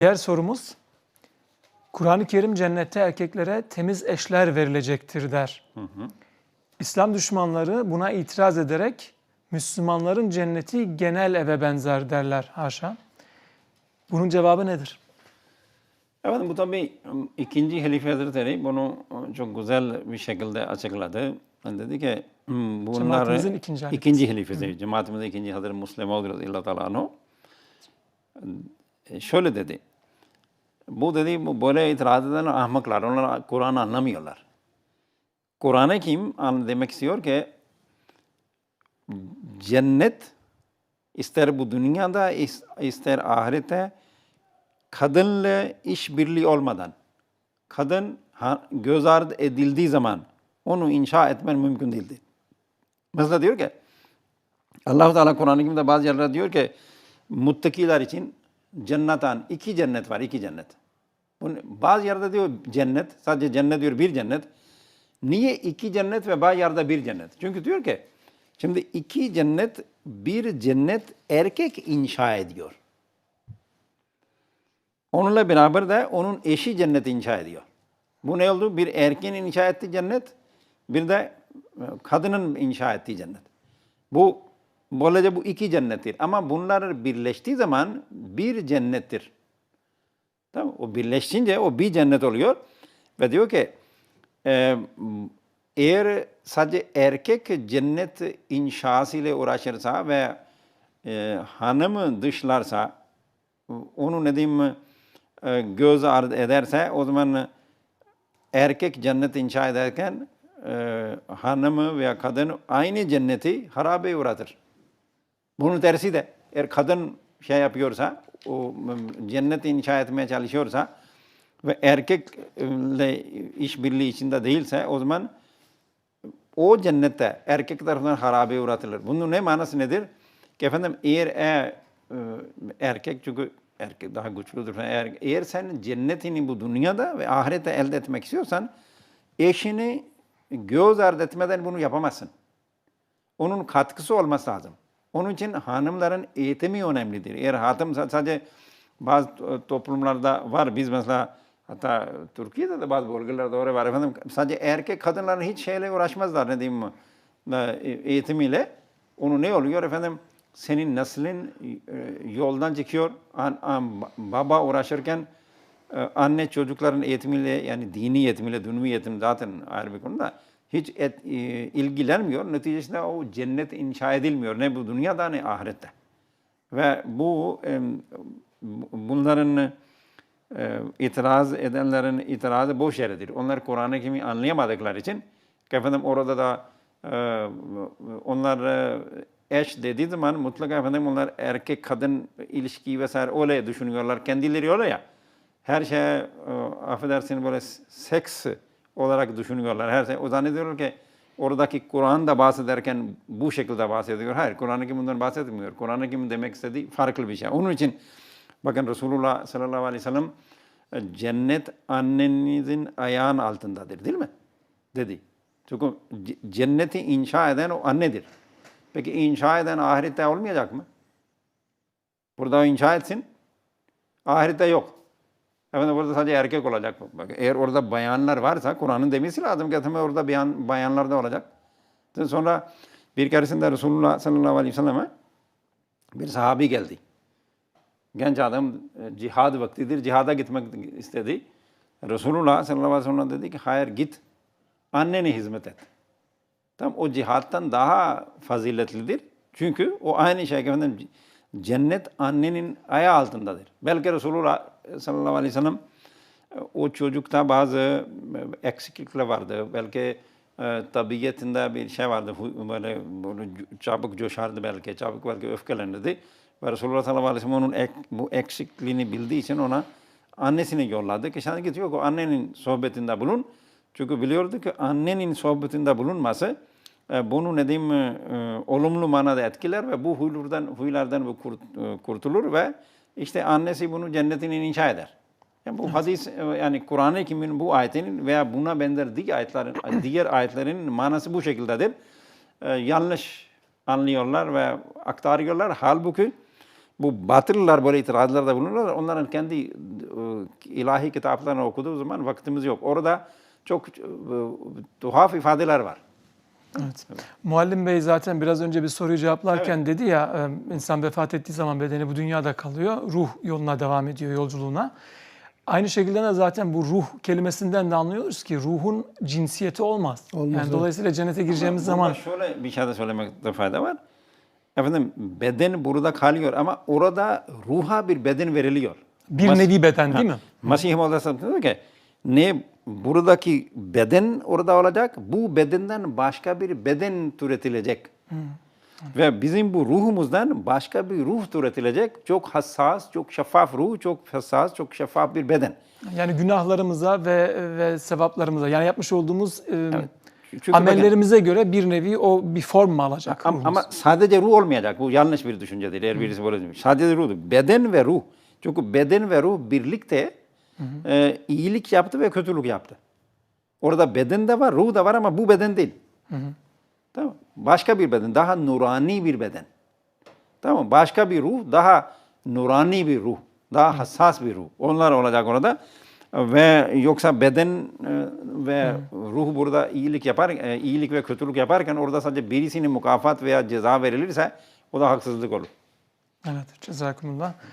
Diğer sorumuz, Kur'an-ı Kerim cennette erkeklere temiz eşler verilecektir der. İslam düşmanları buna itiraz ederek Müslümanların cenneti genel eve benzer derler haşa. Bunun cevabı nedir? Efendim bu tabii ım, ikinci Halife Hazretleri bunu ı, çok güzel bir şekilde açıkladı. Yani dedi ki bunlar Cemaatimizin ikinci halifesi. ikinci halifesi, cemaatimizin ikinci Hazreti Müslim Oğuz radıyallahu. E, Şöyle dedi. Bu dedi böyle itiraz eden ahmaklar. Onlar Kur'an'ı anlamıyorlar. Kur'an'ı an demek istiyor ki cennet ister bu dünyada is- ister ahirette kadınla işbirliği olmadan kadın göz ardı edildiği zaman onu inşa etmen mümkün değildi. Mesela diyor ki Allah Teala Kur'an-ı Kerim'de bazı yerlerde diyor ki muttakiler için cennetan iki cennet var iki cennet. Bazı yerde diyor cennet sadece cennet diyor bir cennet. Niye iki cennet ve bazı yerde bir cennet? Çünkü diyor ki şimdi iki cennet bir cennet erkek inşa ediyor. Onunla beraber de onun eşi cenneti inşa ediyor. Bu ne oldu? Bir erkeğin inşa ettiği cennet, bir de e, kadının inşa ettiği cennet. Bu böylece bu iki cennettir. Ama bunlar birleştiği zaman bir cennettir. Tamam O birleşince o bir cennet oluyor. Ve diyor ki e, eğer sadece erkek cennet inşası ile uğraşırsa ve e, hanımı dışlarsa onu ne diyeyim e, göz ardı ederse o zaman erkek cennet inşa ederken e, hanımı veya kadın aynı cenneti harabeye uğratır. Bunun tersi de eğer kadın şey yapıyorsa, o cennet inşa etmeye çalışıyorsa ve erkekle işbirliği içinde değilse o zaman o cennette erkek tarafından harabeye uğratılır. Bunun ne manası nedir? Ki efendim eğer e, e, erkek çünkü erkek daha güçlüdür. Eğer, eğer sen cennetini bu dünyada ve ahirette elde etmek istiyorsan eşini göz ardı etmeden bunu yapamazsın. Onun katkısı olması lazım. Onun için hanımların eğitimi önemlidir. Eğer hanım sadece bazı to- toplumlarda var. Biz mesela hatta Türkiye'de de bazı bölgelerde öyle var efendim. Sadece erkek kadınların hiç şeyle uğraşmazlar ne diyeyim mi? E, eğitimiyle. Onu ne oluyor efendim? Senin neslin e, yoldan çıkıyor. An, an- baba uğraşırken e, anne çocukların eğitimiyle yani dini eğitimiyle, dünyevi eğitim zaten ayrı bir konuda hiç et, e, ilgilenmiyor. Neticesinde o cennet inşa edilmiyor ne bu dünyada ne ahirette. Ve bu e, bu- bunların e, itiraz edenlerin itirazı boş yeredir. Onlar Kur'an-ı anlayamadıkları için efendim orada da e, onlar e, eş dediği zaman mutlaka efendim onlar erkek kadın ilişki vesaire öyle düşünüyorlar. Kendileri öyle ya. Her şey e, affedersin böyle seks olarak düşünüyorlar. Her şey. O zannediyorlar ki oradaki Kur'an'da bahsederken bu şekilde bahsediyor. Hayır Kur'an-ı Kerim bundan bahsetmiyor. Kur'an-ı Kerim demek istediği farklı bir şey. Onun için bakın Resulullah sallallahu aleyhi ve sellem e, cennet annenizin ayağın altındadır değil mi? Dedi. Çünkü cenneti inşa eden o annedir. Peki inşa eden ahirette olmayacak mı? Burada inşa etsin. Ahirette yok. Efendim burada sadece erkek olacak. Bak, eğer orada bayanlar varsa Kur'an'ın demesi lazım ki orada bayan, bayanlar da olacak. Sonra bir keresinde Resulullah sallallahu aleyhi ve selleme bir sahabi geldi. Genç adam e, cihad vaktidir. Cihada gitmek istedi. Resulullah sallallahu aleyhi ve sellem dedi ki hayır git. Annene hizmet et. Tam o cihattan daha faziletlidir. Çünkü o aynı şey efendim cennet annenin ayağı altındadır. Belki Resulullah sallallahu aleyhi ve sellem o çocukta bazı eksiklikler vardı. Belki e, tabiatında bir şey vardı. Böyle, böyle çabuk coşardı belki. Çabuk belki öfkelenirdi. Ve Resulullah sallallahu aleyhi ve sellem onun ek, bu eksikliğini bildiği için ona annesini yolladı. Ki sen git yok o annenin sohbetinde bulun. Çünkü biliyordu ki annenin sohbetinde bulunması e, bunu ne diyeyim e, olumlu manada etkiler ve bu huylardan, huylardan bu kurt- e, kurtulur ve işte annesi bunu cennetini inşa eder. Yani bu hadis e, yani Kur'an-ı Kerim'in bu ayetinin veya buna benzer diğer ayetlerin diğer ayetlerin manası bu şekildedir. E, yanlış anlıyorlar ve aktarıyorlar. Halbuki Bu Batılılar böyle itirazlarda bulunurlar. Onların kendi e, ilahi kitaplarını okuduğu zaman vaktimiz yok. Orada çok e, tuhaf ifadeler var. Evet. Muallim Bey zaten biraz önce bir soruyu cevaplarken dedi ya e, insan vefat ettiği zaman bedeni bu dünyada kalıyor. Ruh yoluna devam ediyor yolculuğuna. Aynı şekilde de zaten bu ruh kelimesinden de anlıyoruz ki ruhun cinsiyeti olmaz. Olmaz, yani evet. dolayısıyla cennete gireceğimiz Burada zaman şöyle bir şey de söylemekte fayda var. Efendim beden burada kalıyor ama orada ruha bir beden veriliyor. bir Mas- nevi beden değil mi? Mesih Maud diyor ki ne buradaki beden orada olacak, bu bedenden başka bir beden türetilecek. Ve bizim bu ruhumuzdan başka bir ruh türetilecek. Çok hassas, çok şeffaf ruh, çok hassas, çok şeffaf bir beden. Yani günahlarımıza ve ve sevaplarımıza yani yapmış olduğumuz e, Çünkü bakın- amellerimize göre bir nevi o bir form mu alacak? Ama, ruhumuz? ama sadece ruh olmayacak. Bu yanlış bir düşüncedir. Eğer birisi böyle. Sadece ruh değil. Beden ve ruh. Çünkü beden ve ruh birlikte e, iyilik yaptı ve kötülük yaptı. Orada beden de var, ruh da var ama bu beden değil. Tamam. Başka bir beden, daha nurani bir beden. Tamam. Başka bir ruh, daha nurani bir ruh, daha hassas bir ruh. Onlar olacak orada. Ve yoksa beden e, ve ruh burada iyilik yapar, e, iyilik ve kötülük yaparken orada sadece birisine mukafat veya ceza verilirse o da haksızlık olur. Evet, cezakumullah.